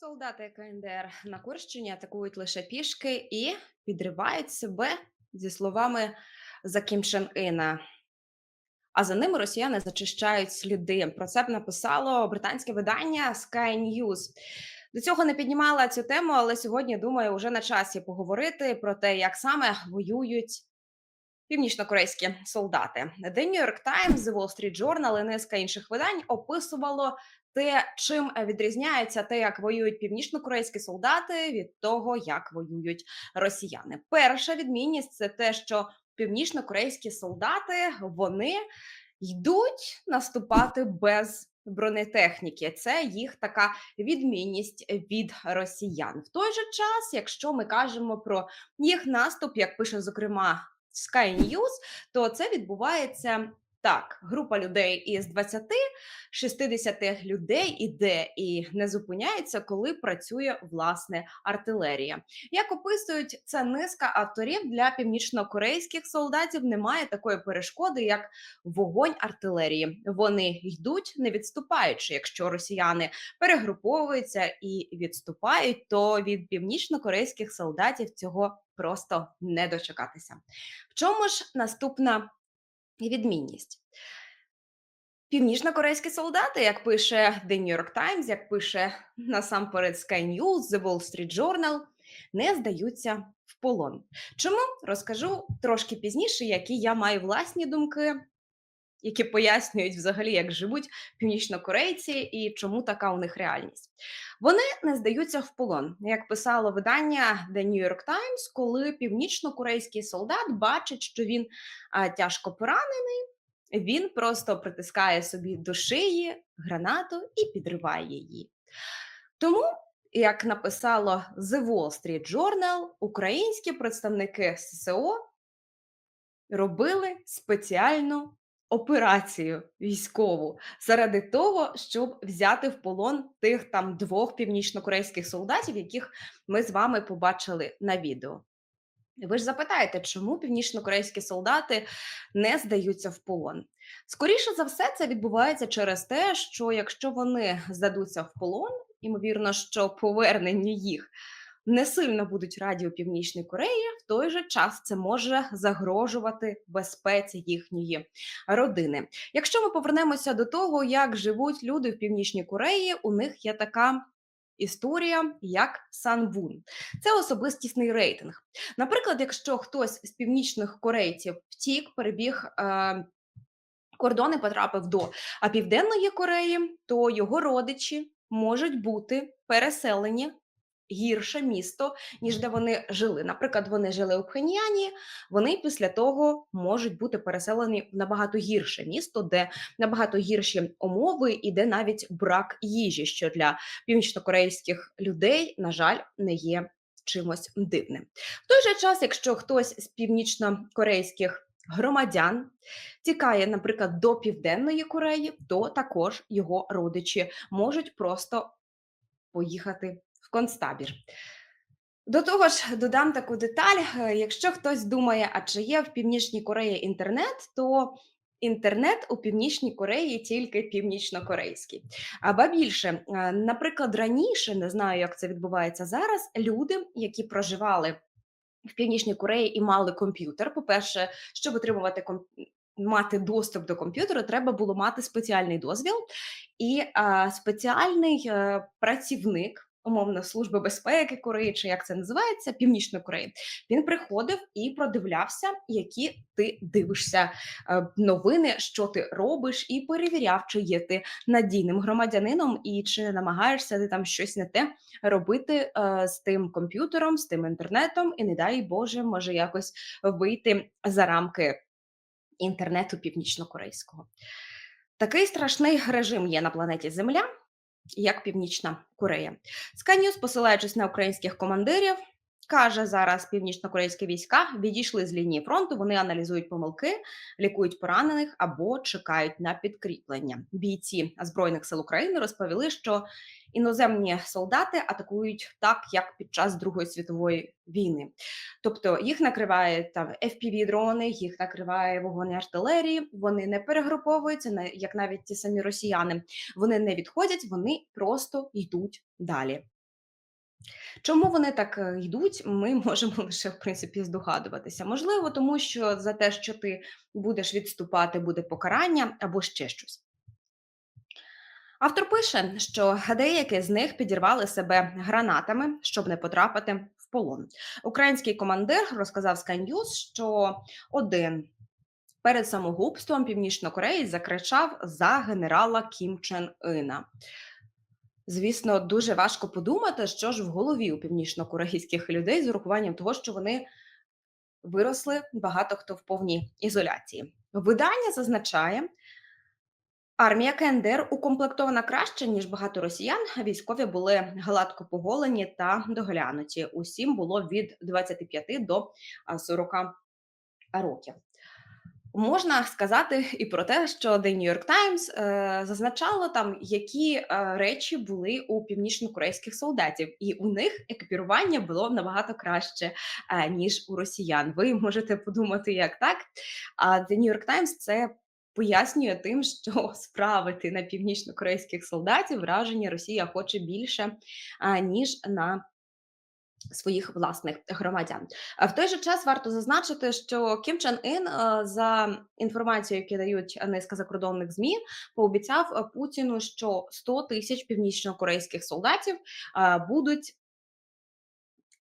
Солдати КНДР на Курщині атакують лише пішки і підривають себе зі словами за Кім Чен Іна. А за ними росіяни зачищають сліди. Про це б написало британське видання Sky News. До цього не піднімала цю тему, але сьогодні думаю, вже на часі поговорити про те, як саме воюють північнокорейські солдати. The New York Times, The Wall Street Journal і низка інших видань описувало те, чим відрізняється те, як воюють північнокорейські солдати, від того, як воюють росіяни. Перша відмінність це те, що північнокорейські солдати вони йдуть наступати без. Бронетехніки це їх така відмінність від росіян. В той же час, якщо ми кажемо про їх наступ, як пише зокрема Sky News, то це відбувається так: група людей із 20-60 людей іде і не зупиняється, коли працює власне артилерія. Як описують це низка авторів для північно-корейських солдатів, немає такої перешкоди, як вогонь артилерії. Вони йдуть не відступаючи. Якщо росіяни перегруповуються і відступають, то від північно-корейських солдатів цього просто не дочекатися. В чому ж наступна відмінність? Північно-корейські солдати, як пише The New York Times, як пише насамперед Sky News, The Wall Street Journal, не здаються в полон. Чому розкажу трошки пізніше, які я маю власні думки, які пояснюють взагалі, як живуть північнокорейці і чому така у них реальність. Вони не здаються в полон, як писало видання The New York Times, коли північно-корейський солдат бачить, що він а, тяжко поранений, він просто притискає собі до шиї гранату і підриває її. Тому, як написало The Wall Street Journal, українські представники ССО робили спеціальну операцію військову заради того, щоб взяти в полон тих там двох північнокорейських солдатів, яких ми з вами побачили на відео. Ви ж запитаєте, чому північнокорейські солдати не здаються в полон? Скоріше за все, це відбувається через те, що якщо вони здадуться в полон, ймовірно, що повернення їх не сильно будуть раді у Північній Кореї, в той же час це може загрожувати безпеці їхньої родини. Якщо ми повернемося до того, як живуть люди в Північній Кореї, у них є така. Історія як Санвун. Це особистісний рейтинг. Наприклад, якщо хтось з північних корейців втік, перебіг е, кордони, потрапив до Південної Кореї, то його родичі можуть бути переселені гірше місто, ніж де вони жили. Наприклад, вони жили у Пхеньяні, вони після того можуть бути переселені в набагато гірше місто, де набагато гірші умови і де навіть брак їжі, що для північнокорейських людей, на жаль, не є чимось дивним. В той же час, якщо хтось з північнокорейських Громадян тікає, наприклад, до Південної Кореї, то також його родичі можуть просто поїхати в концтабір. До того ж, додам таку деталь: е, якщо хтось думає, а чи є в Північній Кореї інтернет, то інтернет у Північній Кореї тільки північнокорейський. Аба більше, е, наприклад, раніше не знаю, як це відбувається зараз. Люди, які проживали в Північній Кореї і мали комп'ютер, по-перше, щоб отримувати. Мати доступ до комп'ютера, треба було мати спеціальний дозвіл, і а, спеціальний а, е, працівник умовно служби безпеки Кореї, чи як це називається, Північної Кореї. Він приходив і продивлявся, які ти дивишся е, новини, що ти робиш, і перевіряв, чи є ти надійним громадянином, і чи намагаєшся ти там щось не те робити е, з тим комп'ютером, з тим інтернетом, і не дай Боже, може якось вийти за рамки інтернету північно-корейського. Такий страшний режим є на планеті Земля як Північна Корея. Сканюс, посилаючись на українських командирів, каже зараз північно-корейські війська відійшли з лінії фронту. Вони аналізують помилки, лікують поранених або чекають на підкріплення. Бійці збройних сил України розповіли, що іноземні солдати атакують так, як під час Другої світової війни. Тобто їх накриває там fpv дрони, їх накриває вогонь артилерії. Вони не перегруповуються, як навіть ті самі росіяни. Вони не відходять, вони просто йдуть далі. Чому вони так е, йдуть, ми можемо лише в принципі здогадуватися. Можливо, тому що за те, що ти будеш відступати, буде покарання або ще щось. Автор пише, що деякі з них підірвали себе гранатами, щоб не потрапити в полон. Український командир розказав Sky що один перед самогубством північнокореєць закричав за генерала Кім Чен Ина. Звісно, дуже важко подумати, що ж в голові у північнокорейських людей з урахуванням того, що вони виросли багато хто в повній ізоляції. Видання зазначає, армія КНДР укомплектована краще ніж багато росіян. Військові були гладко поголені та доглянуті. Усім було від 25 до а, 40 років. Можна сказати і про те, що The New York Times е, зазначало там, які е, речі були у північно-корейських солдатів, і у них екіпірування було набагато краще е, ніж у росіян. Ви можете подумати, як так. А The New York Times це пояснює тим, що справити на північно-корейських солдатів враження Росія хоче більше е, ніж на своїх власних громадян. В той же час варто зазначити, що Кім Чен Ін е, за інформацією, які дають низка закордонних змі, пообіцяв е, Путіну, що 100 тисяч північно-корейських солдатів е, будуть.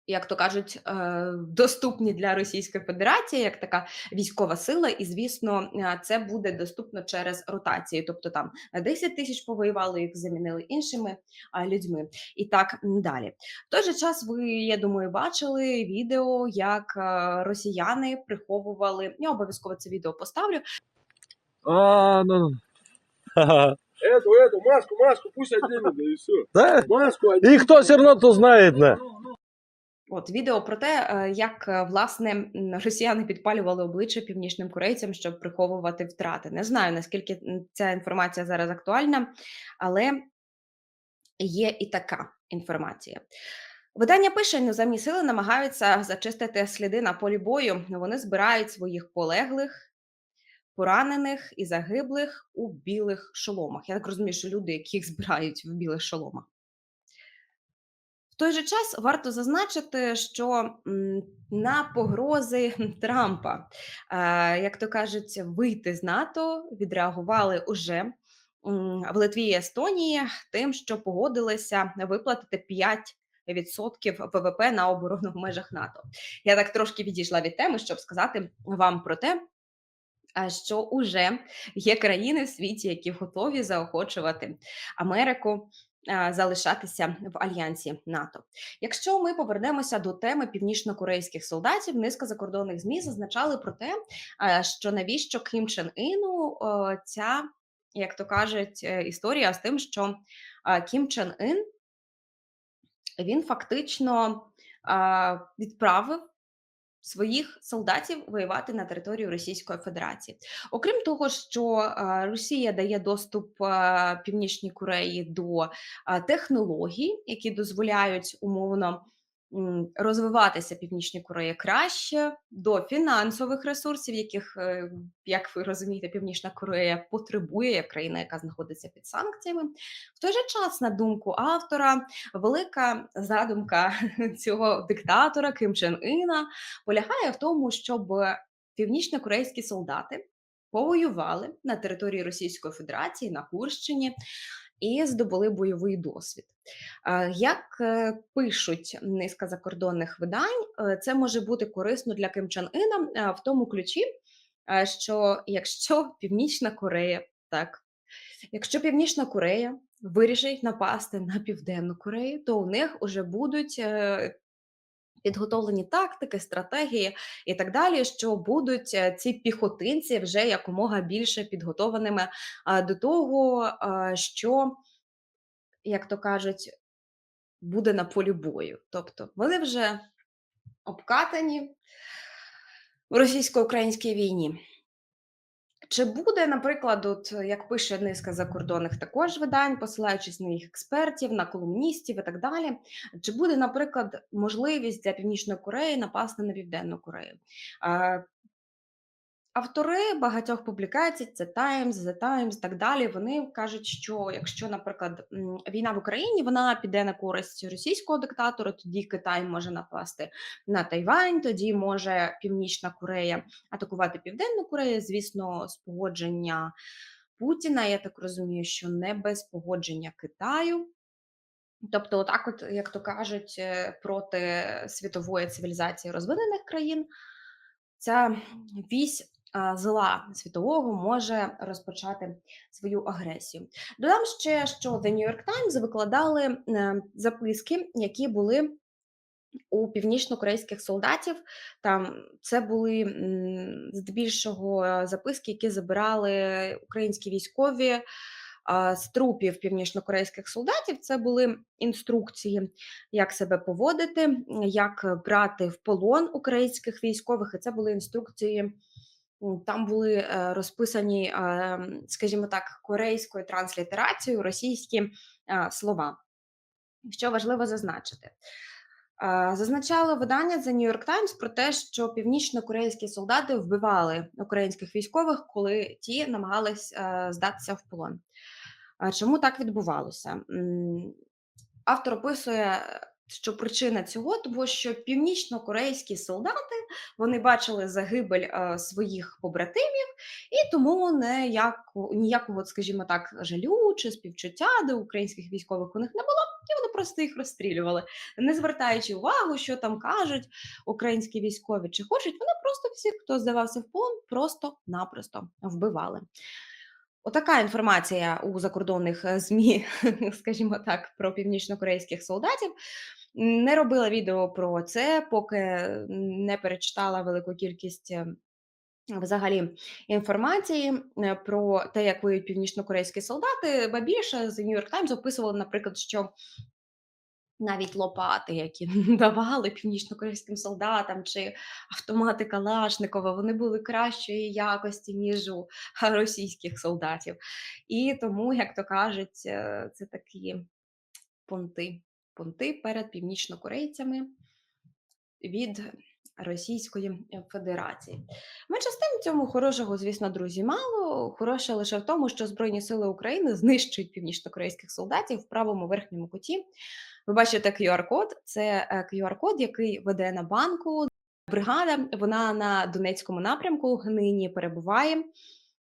Як то кажуть, е, доступні для Російської Федерації як така військова сила, і звісно, е, це буде доступно через ротації. Тобто там 10 тисяч повоювали, їх замінили іншими людьми, і так далі. В той же час ви, я думаю, бачили відео, як е, росіяни приховували. Я обов'язково це відео поставлю. А, ну, ну. Эту, эту, маску, маску, пусть оденет, да и все. Да? Маску оденет. И кто все равно то знает, да. От відео про те, е, як е, власне росіяни підпалювали обличчя північним корейцям, щоб приховувати втрати. Не знаю наскільки ця інформація зараз актуальна, але є і така інформація. Видання пише, іноземні сили намагаються зачистити сліди на полі бою. Вони збирають своїх полеглих, поранених і загиблих у білих шоломах. Я так розумію, що люди, яких збирають в білих шоломах. Той же час варто зазначити, що на погрози Трампа, е, як то кажуть, вийти з НАТО відреагували уже в Литві і Естонії тим, що погодилися виплатити 5% ВВП на оборону в межах НАТО. Я так трошки відійшла від теми, щоб сказати вам про те, а, що уже є країни в світі, які готові заохочувати Америку залишатися в альянсі НАТО. Якщо ми повернемося до теми північно-корейських солдатів, низка закордонних змі зазначали про те, що навіщо Кім Чен Іну е, ця, як то кажуть, е, історія з тим, що Кім Чен Ін він фактично відправив своїх солдатів воювати на територію Російської Федерації. Окрім того, що Росія дає доступ Північній Кореї до а, технологій, які дозволяють умовно розвиватися Північній Кореї краще, до фінансових ресурсів, яких, е, як ви розумієте, Північна Корея потребує як країна, яка знаходиться під санкціями. В той же час, на думку автора, велика задумка цього диктатора Ким Чен Іна полягає в тому, щоб північно-корейські солдати повоювали на території Російської Федерації на Курщині і здобули бойовий досвід. Е, Як е, пишуть низка закордонних видань, е, це може бути корисно для Ким Чен Іна в тому ключі, що якщо Північна Корея так. Якщо Північна Корея вирішить напасти на Південну Корею, то у них вже будуть підготовлені тактики, стратегії і так далі, що будуть е, ці піхотинці вже якомога більше підготованими до того, що, як то кажуть, буде на полі бою. Тобто вони вже обкатані в російсько-українській війні. Чи буде, наприклад, от як пише низка закордонних також видань, посилаючись на їх експертів, на колумністів і так далі, чи буде, наприклад, можливість для Північної Кореї напасти на Південну Корею? Автори багатьох публікацій, це Times, The Times, так далі. Вони кажуть, що якщо, наприклад, війна в Україні вона піде на користь російського диктатора, тоді Китай може напасти на Тайвань, тоді може Північна Корея атакувати Південну Корею. Звісно, з погодження Путіна. Я так розумію, що не без погодження Китаю. Тобто, отак, от, як то кажуть, е, проти світової цивілізації розвинених країн, ця вісь зла світового може розпочати свою агресію. Додам ще, що The New York Times викладали е, записки, які були у північно-корейських солдатів. Там це були здебільшого е, записки, які забирали українські військові з трупів північно-корейських солдатів. Це були інструкції, як себе поводити, як брати в полон українських військових. І це були інструкції. Там були е, розписані, е, скажімо так, корейською транслітерацією російські е, слова. Що важливо зазначити, Е, Зазначало видання The New York Times про те, що північно-корейські солдати вбивали українських військових, коли ті намагались здатися в полон. Чому так відбувалося? Автор описує, що причина цього, тому що північно-корейські солдати вони бачили загибель е, своїх побратимів, і тому ніяку, ніякого, скажімо так, жалю чи співчуття до українських військових у них не було, і вони просто їх розстрілювали, не звертаючи увагу, що там кажуть українські військові чи хочуть, вони просто всіх, хто здавався в полон, просто-напросто вбивали. Отака інформація у закордонних е, ЗМІ, скажімо так, про північнокорейських солдатів. Не робила відео про це, поки не перечитала велику кількість е, взагалі інформації е, про те, як воюють північнокорейські солдати. Ба більше з New York Times описували, наприклад, що навіть лопати, які давали північнокорейським солдатам, чи автомати Калашникова, вони були кращої якості, ніж у російських солдатів. І тому, як то кажуть, е, це такі понти, понти перед північнокорейцями від Російської Федерації. Менше з тим, цьому хорошого, звісно, друзі, мало. Хороше лише в тому, що Збройні Сили України знищують північнокорейських солдатів в правому верхньому куті. Ви бачите QR-код. Це е, QR-код, який веде на банку. Бригада вона на Донецькому напрямку нині перебуває.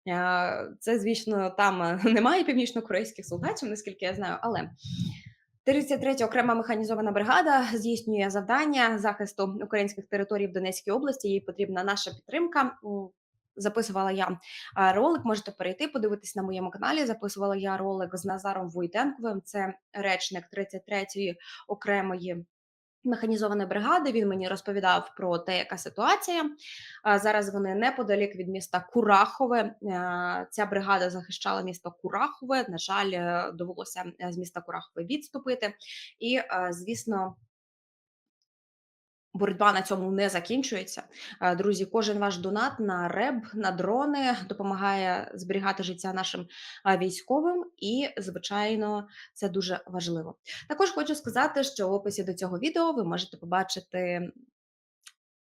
Е, Це, звісно, там е, немає північно-корейських солдатів, наскільки я знаю, але 33 окрема механізована бригада здійснює завдання захисту українських територій в Донецькій області. Їй потрібна наша підтримка. Записувала я ролик. Можете перейти, подивитись на моєму каналі. Записувала я ролик з Назаром Вуйденковим. Це речник 33-ї окремої механізованої бригади. Він мені розповідав про те, яка ситуація. Зараз вони неподалік від міста Курахове. Е, Ця бригада захищала місто Курахове. На жаль, е, довелося е, з міста Курахове відступити. І, звісно, Боротьба на цьому не закінчується. Е, Друзі, кожен ваш донат на РЕБ, на дрони допомагає зберігати життя нашим військовим, і, звичайно, це дуже важливо. Також хочу сказати, що в описі до цього відео ви можете побачити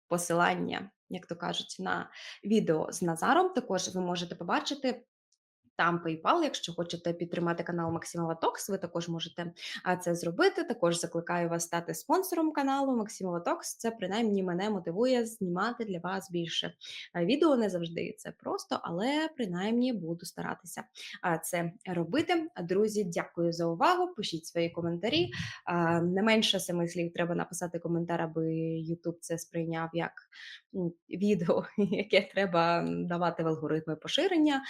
посилання, як то кажуть, на відео з Назаром. Також ви можете побачити. Там PayPal, якщо хочете підтримати канал Максимова Токс, ви також можете це зробити. Також закликаю вас стати спонсором каналу Максимова Токс. Це принаймні мене мотивує знімати для вас більше відео. Не завжди це просто, але принаймні буду старатися це робити. Друзі, дякую за увагу. Пишіть свої коментарі. Не менше семи слів треба написати коментар, аби YouTube це сприйняв як відео, яке треба давати в алгоритми поширення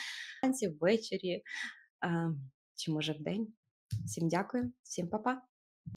ввечері чи може вдень. Всім дякую, всім па-па.